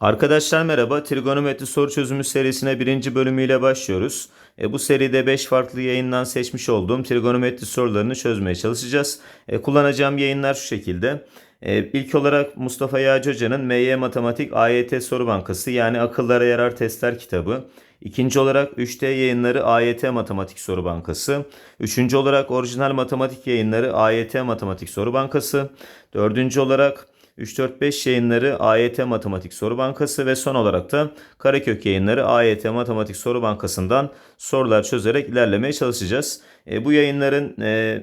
Arkadaşlar merhaba. Trigonometri soru çözümü serisine birinci bölümüyle başlıyoruz. E, bu seride 5 farklı yayından seçmiş olduğum trigonometri sorularını çözmeye çalışacağız. E, kullanacağım yayınlar şu şekilde. E, ilk olarak Mustafa Yağcı Hoca'nın MY Matematik AYT Soru Bankası yani Akıllara Yarar Testler kitabı. İkinci olarak 3D yayınları AYT Matematik Soru Bankası. Üçüncü olarak orijinal matematik yayınları AYT Matematik Soru Bankası. Dördüncü olarak 3-4-5 yayınları AYT Matematik Soru Bankası ve son olarak da Karakök yayınları AYT Matematik Soru Bankası'ndan sorular çözerek ilerlemeye çalışacağız. E, bu yayınların e,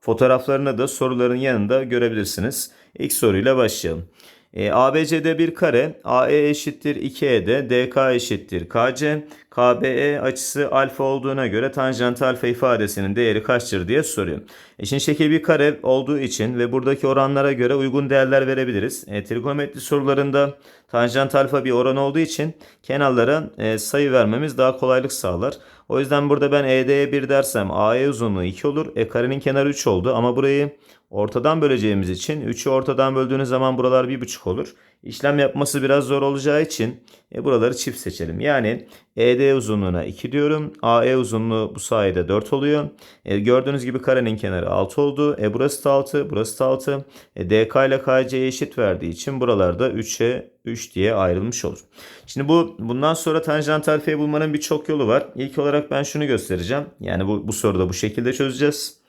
fotoğraflarını da soruların yanında görebilirsiniz. İlk soruyla başlayalım. E, ABC'de bir kare, AE eşittir 2E'de, DK eşittir KC, KBE açısı alfa olduğuna göre tanjant alfa ifadesinin değeri kaçtır diye soruyor. E şimdi şekil bir kare olduğu için ve buradaki oranlara göre uygun değerler verebiliriz. E, trigonometri sorularında tanjant alfa bir oran olduğu için kenarlara e, sayı vermemiz daha kolaylık sağlar. O yüzden burada ben ED'ye 1 dersem AE uzunluğu 2 olur. E karenin kenarı 3 oldu ama burayı ortadan böleceğimiz için 3'ü ortadan böldüğünüz zaman buralar 1,5 olur. İşlem yapması biraz zor olacağı için e, buraları çift seçelim. Yani ED uzunluğuna 2 diyorum. AE uzunluğu bu sayede 4 oluyor. E, gördüğünüz gibi karenin kenarı 6 oldu. E, burası da 6, burası da 6. E, DK ile KC'ye eşit verdiği için buralarda 3'e 3 diye ayrılmış olur. Şimdi bu bundan sonra tanjant alfayı bulmanın birçok yolu var. İlk olarak ben şunu göstereceğim. Yani bu, bu soruda bu şekilde çözeceğiz.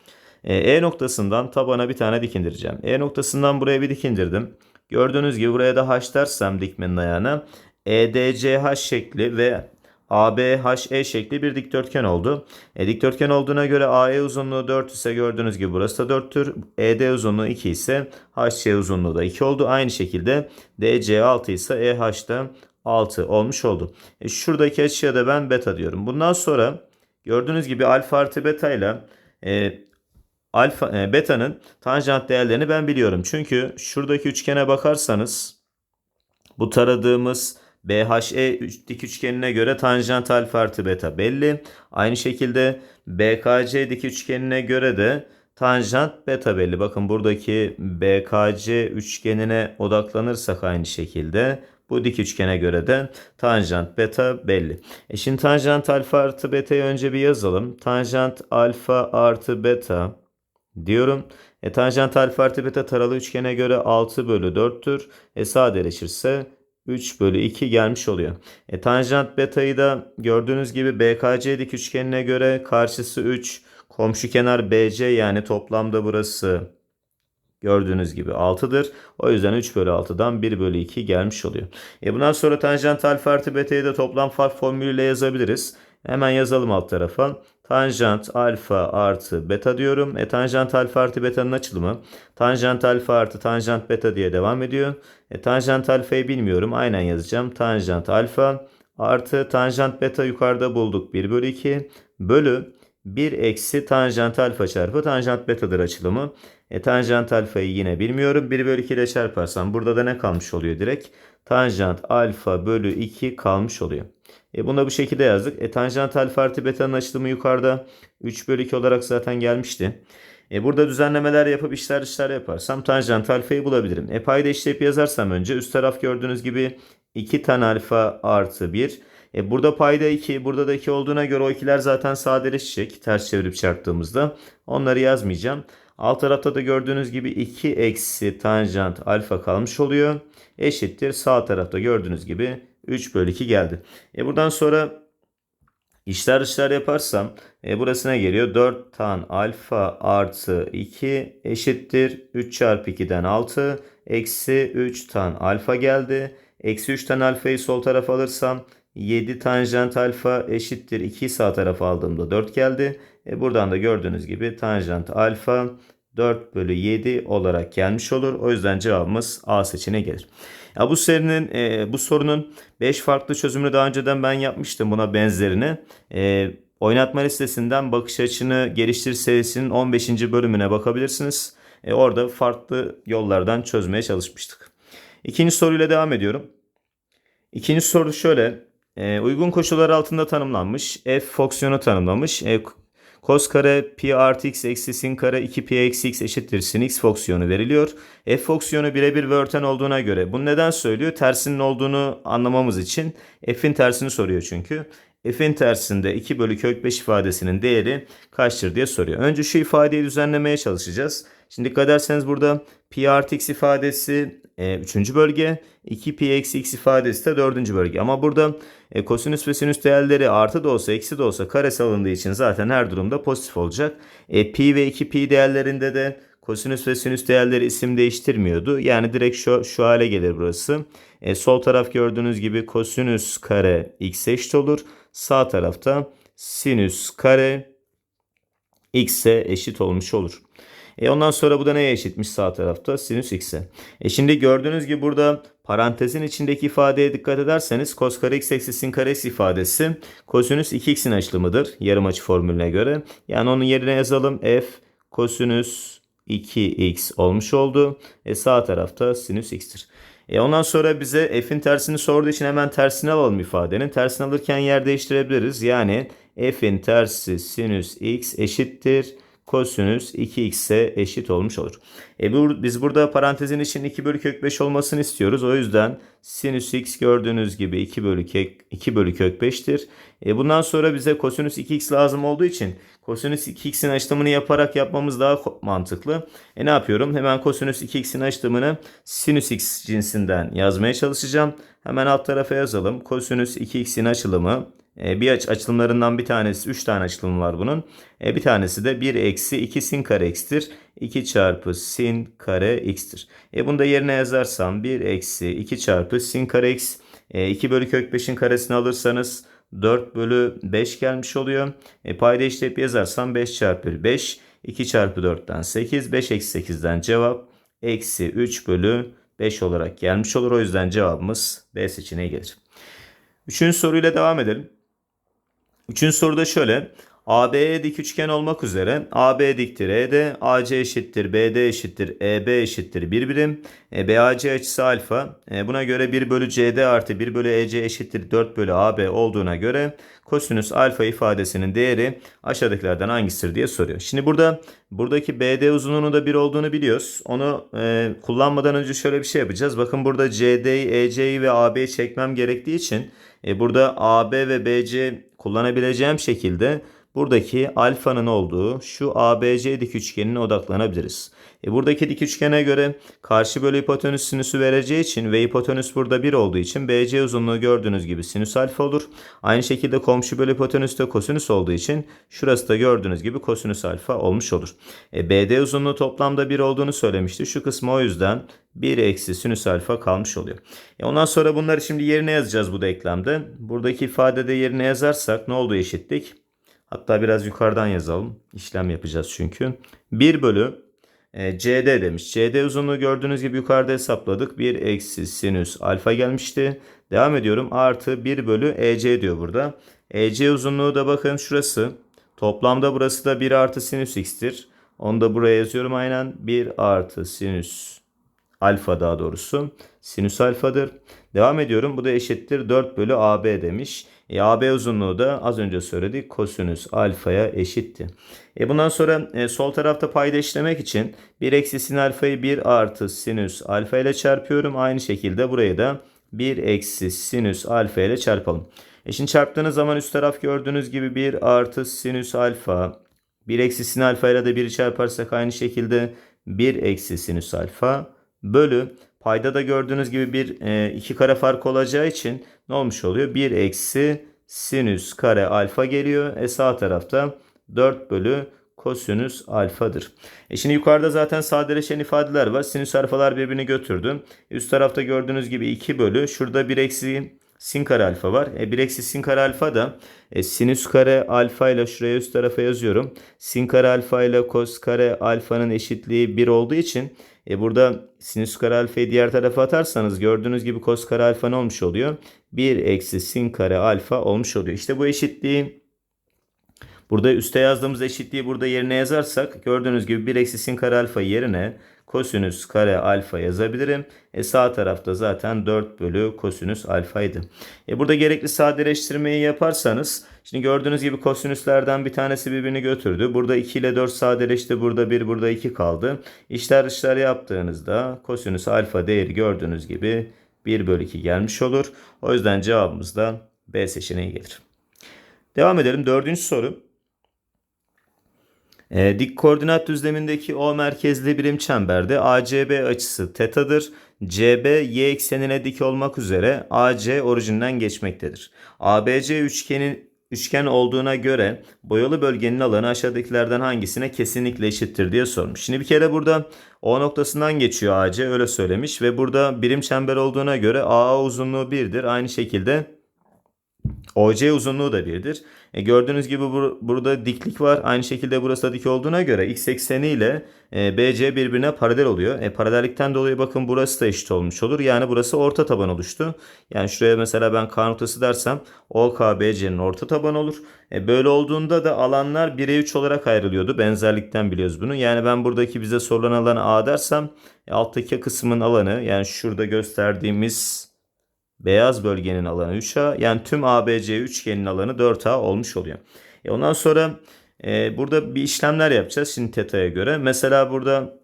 E, e noktasından tabana bir tane dik indireceğim. E noktasından buraya bir dik indirdim. Gördüğünüz gibi buraya da h dersem dikmenin ayağına EDCH şekli ve ABHE şekli bir dikdörtgen oldu. E, dikdörtgen olduğuna göre AE uzunluğu 4 ise gördüğünüz gibi burası da 4'tür. ED uzunluğu 2 ise HC uzunluğu da 2 oldu. Aynı şekilde DC 6 ise EH da 6 olmuş oldu. E, şuradaki açıya da ben beta diyorum. Bundan sonra gördüğünüz gibi alfa artı beta ile e, alfa e, beta'nın tanjant değerlerini ben biliyorum. Çünkü şuradaki üçgene bakarsanız bu taradığımız BHE dik üçgenine göre tanjant alfa artı beta belli. Aynı şekilde BKC dik üçgenine göre de tanjant beta belli. Bakın buradaki BKC üçgenine odaklanırsak aynı şekilde bu dik üçgene göre de tanjant beta belli. E şimdi tanjant alfa artı beta'yı önce bir yazalım. Tanjant alfa artı beta diyorum. E, tanjant alfa artı beta taralı üçgene göre 6 bölü 4'tür. E, sadeleşirse 3 bölü 2 gelmiş oluyor. E, tanjant beta'yı da gördüğünüz gibi BKC dik üçgenine göre karşısı 3. Komşu kenar BC yani toplamda burası gördüğünüz gibi 6'dır. O yüzden 3 bölü 6'dan 1 bölü 2 gelmiş oluyor. E bundan sonra tanjant alfa artı beta'yı da toplam fark formülüyle yazabiliriz. Hemen yazalım alt tarafa. Tanjant alfa artı beta diyorum. E tanjant alfa artı beta'nın açılımı. Tanjant alfa artı tanjant beta diye devam ediyor. E tanjant alfayı bilmiyorum. Aynen yazacağım. Tanjant alfa artı tanjant beta yukarıda bulduk. 1 bölü 2 bölü 1 eksi tanjant alfa çarpı tanjant betadır açılımı. E tanjant alfayı yine bilmiyorum. 1 bölü 2 ile çarparsam burada da ne kalmış oluyor direkt? Tanjant alfa bölü 2 kalmış oluyor. E bunu da bu şekilde yazdık. E tanjant alfa artı beta'nın açılımı yukarıda 3 bölü 2 olarak zaten gelmişti. E burada düzenlemeler yapıp işler işler yaparsam tanjant alfayı bulabilirim. E payda işleyip yazarsam önce üst taraf gördüğünüz gibi 2 tan alfa artı 1. E burada payda 2, burada da 2 olduğuna göre o ikiler zaten sadeleşecek. Ters çevirip çarptığımızda. Onları yazmayacağım. Alt tarafta da gördüğünüz gibi 2 eksi tanjant alfa kalmış oluyor. Eşittir sağ tarafta gördüğünüz gibi 3 bölü 2 geldi. E buradan sonra işler işler yaparsam e burası ne geliyor? 4 tan alfa artı 2 eşittir 3 çarpı 2'den 6 eksi 3 tan alfa geldi. Eksi 3 tan alfayı sol tarafa alırsam 7 tanjant alfa eşittir 2 sağ tarafa aldığımda 4 geldi. E buradan da gördüğünüz gibi tanjant alfa 4 bölü 7 olarak gelmiş olur. O yüzden cevabımız A seçeneği gelir. Ya bu serinin e, bu sorunun 5 farklı çözümünü daha önceden ben yapmıştım buna benzerini. E, oynatma listesinden bakış açını geliştir serisinin 15. bölümüne bakabilirsiniz. E, orada farklı yollardan çözmeye çalışmıştık. İkinci soruyla devam ediyorum. İkinci soru şöyle. E, uygun koşullar altında tanımlanmış. F fonksiyonu tanımlamış. E, Cos kare pi artı x eksi sin kare 2 pi eksi x eşittir sin x fonksiyonu veriliyor. F fonksiyonu birebir ve olduğuna göre bunu neden söylüyor? Tersinin olduğunu anlamamız için f'in tersini soruyor çünkü. F'in tersinde 2 bölü kök 5 ifadesinin değeri kaçtır diye soruyor. Önce şu ifadeyi düzenlemeye çalışacağız. Şimdi dikkat ederseniz burada pi artı x ifadesi 3. E, bölge, 2 pi eksi x ifadesi de 4. bölge. Ama burada e, kosinüs ve sinüs değerleri artı da olsa eksi de olsa karesi alındığı için zaten her durumda pozitif olacak. E, pi ve 2 pi değerlerinde de kosinüs ve sinüs değerleri isim değiştirmiyordu. Yani direkt şu, şu hale gelir burası. E, sol taraf gördüğünüz gibi kosinüs kare x eşit olur. Sağ tarafta sinüs kare x'e eşit olmuş olur. E ondan sonra bu da neye eşitmiş sağ tarafta? Sinüs x'e. E şimdi gördüğünüz gibi burada parantezin içindeki ifadeye dikkat ederseniz cos kare x eksi sin kare x ifadesi kosinüs 2x'in açılımıdır yarım açı formülüne göre. Yani onun yerine yazalım f kosinüs 2x olmuş oldu. E sağ tarafta sinüs x'tir. E ondan sonra bize f'in tersini sorduğu için hemen tersini alalım ifadenin. Tersini alırken yer değiştirebiliriz. Yani f'in tersi sinüs x eşittir kosinüs 2x'e eşit olmuş olur. E bu, biz burada parantezin için 2 bölü kök 5 olmasını istiyoruz. O yüzden sinüs x gördüğünüz gibi 2 bölü kök, 2 bölü kök 5'tir. E bundan sonra bize kosinüs 2x lazım olduğu için kosinüs 2x'in açılımını yaparak yapmamız daha mantıklı. E ne yapıyorum? Hemen kosinüs 2x'in açılımını sinüs x cinsinden yazmaya çalışacağım. Hemen alt tarafa yazalım. Kosinüs 2x'in açılımı bir aç açılımlarından bir tanesi 3 tane açılım var bunun. E, bir tanesi de 1 eksi 2 sin kare x'tir. 2 çarpı sin kare x'tir. E, bunu da yerine yazarsam 1 eksi 2 çarpı sin kare x. E, 2 bölü kök 5'in karesini alırsanız 4 bölü 5 gelmiş oluyor. E, payda işlep yazarsam 5 çarpı 5. 2 çarpı 4'ten 8. 5 eksi 8'den cevap eksi 3 bölü 5 olarak gelmiş olur. O yüzden cevabımız B seçeneği gelir. Üçüncü soruyla devam edelim. Üçüncü soruda şöyle. AB'ye dik üçgen olmak üzere AB diktir ED, AC eşittir BD eşittir EB eşittir 1 birim. E, BAC açısı alfa. E, buna göre 1 bölü CD artı 1 bölü EC eşittir 4 bölü AB olduğuna göre kosinüs alfa ifadesinin değeri aşağıdakilerden hangisidir diye soruyor. Şimdi burada buradaki BD uzunluğunu da 1 olduğunu biliyoruz. Onu e, kullanmadan önce şöyle bir şey yapacağız. Bakın burada CD'yi, EC'yi ve AB'yi çekmem gerektiği için e, burada AB ve BC kullanabileceğim şekilde buradaki alfanın olduğu şu ABC dik üçgenine odaklanabiliriz. E buradaki dik üçgene göre karşı bölü hipotenüs sinüsü vereceği için ve hipotenüs burada 1 olduğu için BC uzunluğu gördüğünüz gibi sinüs alfa olur. Aynı şekilde komşu bölü hipotenüs de kosinüs olduğu için şurası da gördüğünüz gibi kosinüs alfa olmuş olur. E BD uzunluğu toplamda 1 olduğunu söylemişti. Şu kısmı o yüzden 1 eksi sinüs alfa kalmış oluyor. E ondan sonra bunları şimdi yerine yazacağız bu denklemde. Buradaki ifadede yerine yazarsak ne oldu eşitlik? Hatta biraz yukarıdan yazalım. İşlem yapacağız çünkü. 1 bölü e, CD demiş. CD uzunluğu gördüğünüz gibi yukarıda hesapladık. 1 eksi sinüs alfa gelmişti. Devam ediyorum. Artı 1 bölü EC diyor burada. EC uzunluğu da bakın şurası. Toplamda burası da 1 artı sinüs x'tir. Onu da buraya yazıyorum aynen. 1 artı sinüs alfa daha doğrusu. Sinüs alfadır. Devam ediyorum. Bu da eşittir 4 bölü AB demiş. E, AB uzunluğu da az önce söyledik kosinüs alfaya eşitti. E, bundan sonra e, sol tarafta payda işlemek için 1 eksi sin alfayı 1 artı sinüs alfa ile çarpıyorum. Aynı şekilde burayı da 1 eksi sinüs alfa ile çarpalım. E şimdi çarptığınız zaman üst taraf gördüğünüz gibi 1 artı sinüs alfa 1 eksi sin alfa ile de 1'i çarparsak aynı şekilde 1 eksi sinüs alfa bölü payda da gördüğünüz gibi bir e, iki kare fark olacağı için ne olmuş oluyor? 1 eksi sinüs kare alfa geliyor. E sağ tarafta 4 bölü kosinüs alfadır. E şimdi yukarıda zaten sadeleşen ifadeler var. Sinüs alfalar birbirini götürdü. Üst tarafta gördüğünüz gibi 2 bölü. Şurada 1 eksi sin kare alfa var. E 1 eksi sin kare alfa da e, sinüs kare alfa ile şuraya üst tarafa yazıyorum. Sin kare alfa ile kos kare alfanın eşitliği 1 olduğu için e burada sinüs kare alfayı diğer tarafa atarsanız gördüğünüz gibi kos kare alfa ne olmuş oluyor? 1 eksi sin kare alfa olmuş oluyor. İşte bu eşitliği burada üste yazdığımız eşitliği burada yerine yazarsak gördüğünüz gibi 1 eksi sin kare alfa yerine kosinüs kare alfa yazabilirim. E sağ tarafta zaten 4 bölü kosinüs alfaydı. E burada gerekli sadeleştirmeyi yaparsanız şimdi gördüğünüz gibi kosinüslerden bir tanesi birbirini götürdü. Burada 2 ile 4 sadeleşti. Burada 1 burada 2 kaldı. İşler dışlar yaptığınızda kosinüs alfa değeri gördüğünüz gibi 1 bölü 2 gelmiş olur. O yüzden cevabımız da B seçeneği gelir. Devam edelim. Dördüncü soru. E, dik koordinat düzlemindeki O merkezli birim çemberde ACB açısı tetadır. CB y eksenine dik olmak üzere AC orijinden geçmektedir. ABC üçgenin üçgen olduğuna göre boyalı bölgenin alanı aşağıdakilerden hangisine kesinlikle eşittir diye sormuş. Şimdi bir kere burada O noktasından geçiyor AC öyle söylemiş ve burada birim çember olduğuna göre AA uzunluğu 1'dir. Aynı şekilde OC uzunluğu da 1'dir. E, gördüğünüz gibi bur- burada diklik var. Aynı şekilde burası da dik olduğuna göre x ekseni ile e, BC birbirine paralel oluyor. E, paralellikten dolayı bakın burası da eşit olmuş olur. Yani burası orta taban oluştu. Yani şuraya mesela ben K noktası dersem OK BC'nin orta tabanı olur. E, böyle olduğunda da alanlar 1'e 3 olarak ayrılıyordu. Benzerlikten biliyoruz bunu. Yani ben buradaki bize sorulan alanı A dersem e, alttaki kısmın alanı yani şurada gösterdiğimiz beyaz bölgenin alanı 3A. Yani tüm ABC üçgenin alanı 4A olmuş oluyor. E ondan sonra e, burada bir işlemler yapacağız şimdi teta'ya göre. Mesela burada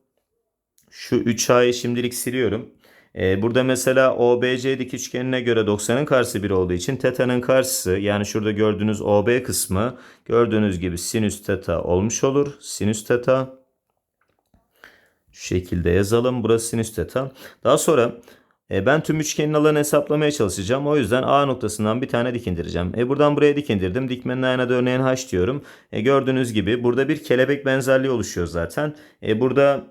şu 3A'yı şimdilik siliyorum. E, burada mesela OBC dik üçgenine göre 90'ın karşısı 1 olduğu için teta'nın karşısı yani şurada gördüğünüz OB kısmı gördüğünüz gibi sinüs teta olmuş olur. Sinüs teta şu şekilde yazalım. Burası sinüs teta. Daha sonra e, ben tüm üçgenin alanını hesaplamaya çalışacağım. O yüzden A noktasından bir tane dik indireceğim. E, buradan buraya dik indirdim. Dikmenin ayağına da örneğin H diyorum. E, gördüğünüz gibi burada bir kelebek benzerliği oluşuyor zaten. E, burada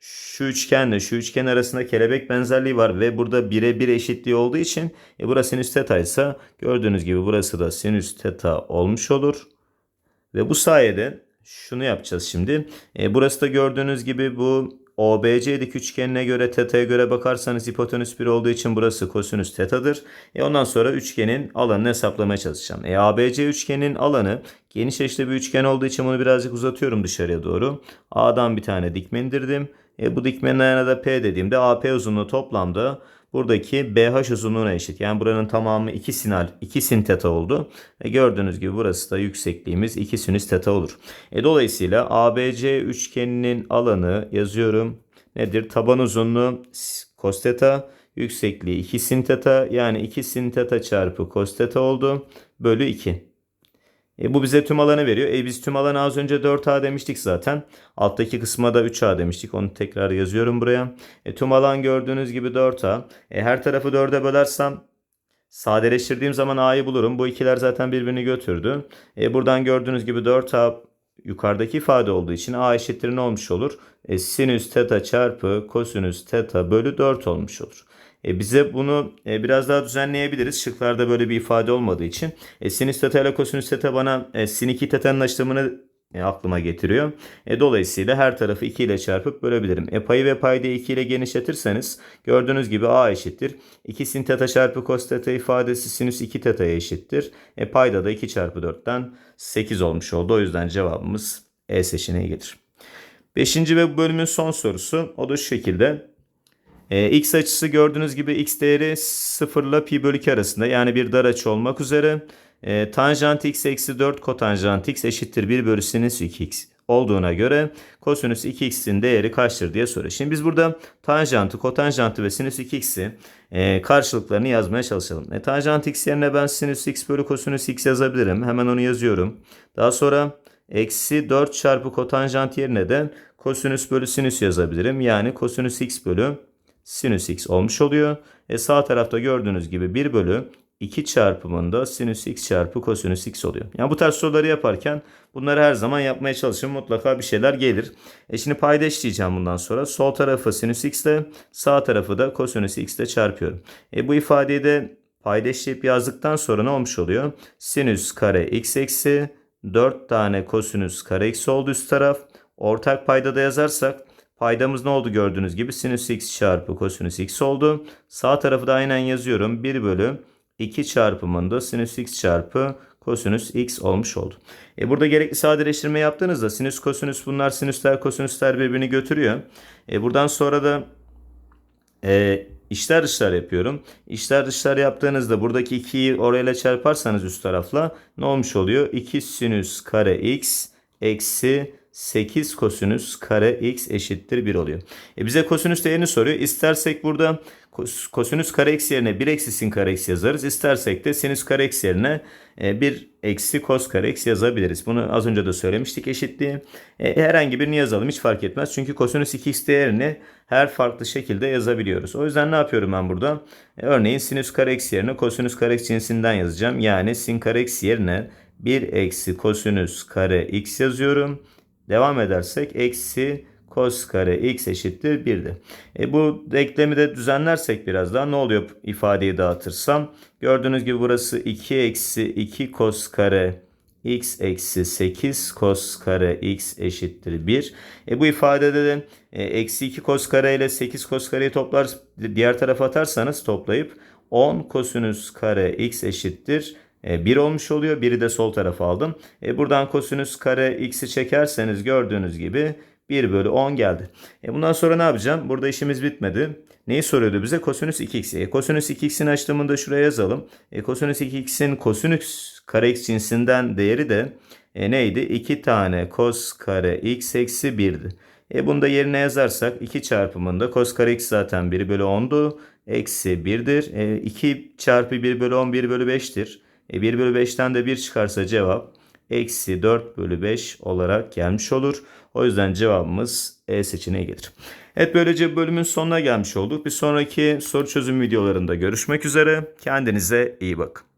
şu üçgenle şu üçgen arasında kelebek benzerliği var ve burada birebir eşitliği olduğu için e, burası sinüs teta ise gördüğünüz gibi burası da sinüs teta olmuş olur. Ve bu sayede şunu yapacağız şimdi. E, burası da gördüğünüz gibi bu OBC dik üçgenine göre teta'ya göre bakarsanız hipotenüs 1 olduğu için burası kosinüs tetadır. E ondan sonra üçgenin alanını hesaplamaya çalışacağım. E ABC üçgenin alanı geniş açılı bir üçgen olduğu için bunu birazcık uzatıyorum dışarıya doğru. A'dan bir tane dikme indirdim. E bu dikmenin ayağına da P dediğimde AP uzunluğu toplamda buradaki BH uzunluğuna eşit. Yani buranın tamamı 2 sinal 2 sin teta oldu. E gördüğünüz gibi burası da yüksekliğimiz 2 sinüs teta olur. E dolayısıyla ABC üçgeninin alanı yazıyorum. Nedir? Taban uzunluğu cos teta, yüksekliği 2 sin teta yani 2 sin teta çarpı cos teta oldu. Bölü 2. E, bu bize tüm alanı veriyor. E biz tüm alanı az önce 4A demiştik zaten. Alttaki kısma da 3A demiştik. Onu tekrar yazıyorum buraya. E, tüm alan gördüğünüz gibi 4A. E, her tarafı 4'e bölersem sadeleştirdiğim zaman A'yı bulurum. Bu ikiler zaten birbirini götürdü. E, buradan gördüğünüz gibi 4A yukarıdaki ifade olduğu için A eşittir ne olmuş olur? E, sinüs teta çarpı kosinüs teta bölü 4 olmuş olur. E, bize bunu e, biraz daha düzenleyebiliriz. Şıklarda böyle bir ifade olmadığı için. E, sinüs teta ile kosinüs teta bana e, sin 2 teta'nın açılımını e, aklıma getiriyor. E, dolayısıyla her tarafı 2 ile çarpıp bölebilirim. E, payı ve paydayı 2 ile genişletirseniz gördüğünüz gibi a eşittir. 2 sin teta çarpı cos teta ifadesi sinüs 2 teta'ya eşittir. E, payda da 2 çarpı 4'ten 8 olmuş oldu. O yüzden cevabımız E seçeneği gelir. Beşinci ve bu bölümün son sorusu. O da şu şekilde. E, x açısı gördüğünüz gibi x değeri 0 ile pi bölü 2 arasında yani bir dar açı olmak üzere. E, tanjant x eksi 4 kotanjant x eşittir 1 bölü sinüs 2x olduğuna göre kosinüs 2x'in değeri kaçtır diye soruyor. Şimdi biz burada tanjantı, kotanjantı ve sinüs 2x'i e, karşılıklarını yazmaya çalışalım. E, tanjant x yerine ben sinüs x bölü kosinüs x yazabilirim. Hemen onu yazıyorum. Daha sonra eksi 4 çarpı kotanjant yerine de kosinüs bölü sinüs yazabilirim. Yani kosinüs x bölü sinüs x olmuş oluyor. E sağ tarafta gördüğünüz gibi 1 bölü 2 çarpımında sinüs x çarpı kosinüs x oluyor. Yani bu tarz soruları yaparken bunları her zaman yapmaya çalışın. Mutlaka bir şeyler gelir. E şimdi payda bundan sonra. Sol tarafı sinüs x ile sağ tarafı da kosinüs x ile çarpıyorum. E bu ifadeyi de payda yazdıktan sonra ne olmuş oluyor? Sinüs kare x eksi 4 tane kosinüs kare x oldu üst taraf. Ortak payda da yazarsak Paydamız ne oldu gördüğünüz gibi sinüs x çarpı kosinüs x oldu. Sağ tarafı da aynen yazıyorum. 1 bölü 2 çarpımında sinüs x çarpı kosinüs x olmuş oldu. E burada gerekli sadeleştirme yaptığınızda sinüs kosinüs bunlar sinüsler kosinüsler birbirini götürüyor. E buradan sonra da e, içler dışlar yapıyorum. İçler dışlar yaptığınızda buradaki 2'yi orayla çarparsanız üst tarafla ne olmuş oluyor? 2 sinüs kare x eksi 8 kosinüs kare x eşittir 1 oluyor. E bize kosinüs değerini soruyor. İstersek burada kos- kosinüs kare x yerine 1 eksi sin kare x yazarız. İstersek de sinüs kare x yerine e, 1 eksi kos kare x yazabiliriz. Bunu az önce de söylemiştik eşitliği. E, herhangi birini yazalım hiç fark etmez. Çünkü kosinüs 2x değerini her farklı şekilde yazabiliyoruz. O yüzden ne yapıyorum ben burada? E, örneğin sinüs kare x yerine kosinüs kare x cinsinden yazacağım. Yani sin kare x yerine 1 eksi kosinüs kare x yazıyorum. Devam edersek eksi cos kare x eşittir 1'di. E bu denklemi de düzenlersek biraz daha ne oluyor ifadeyi dağıtırsam? Gördüğünüz gibi burası 2 eksi 2 cos kare x eksi 8 cos kare x eşittir 1. E bu ifadede de e, eksi 2 cos kare ile 8 cos kareyi toplar diğer tarafa atarsanız toplayıp 10 kosinüs kare x eşittir 1 olmuş oluyor. Biri de sol tarafa aldım. E, buradan kosinüs kare x'i çekerseniz gördüğünüz gibi 1 bölü 10 geldi. E, bundan sonra ne yapacağım? Burada işimiz bitmedi. Neyi soruyordu bize? Kosinüs 2x. E, kosinüs 2x'in açtığımını da şuraya yazalım. E, kosinüs 2x'in kosinüs kare x cinsinden değeri de e, neydi? 2 tane cos kare x eksi 1'di. E bunu da yerine yazarsak 2 çarpımında cos kare x zaten 1 bölü 10'du. Eksi 1'dir. E, 2 çarpı 1 bölü 10 1 bölü 5'tir. E 1 bölü 5'ten de 1 çıkarsa cevap eksi 4 bölü 5 olarak gelmiş olur. O yüzden cevabımız E seçeneği gelir. Evet böylece bölümün sonuna gelmiş olduk. Bir sonraki soru çözüm videolarında görüşmek üzere. Kendinize iyi bakın.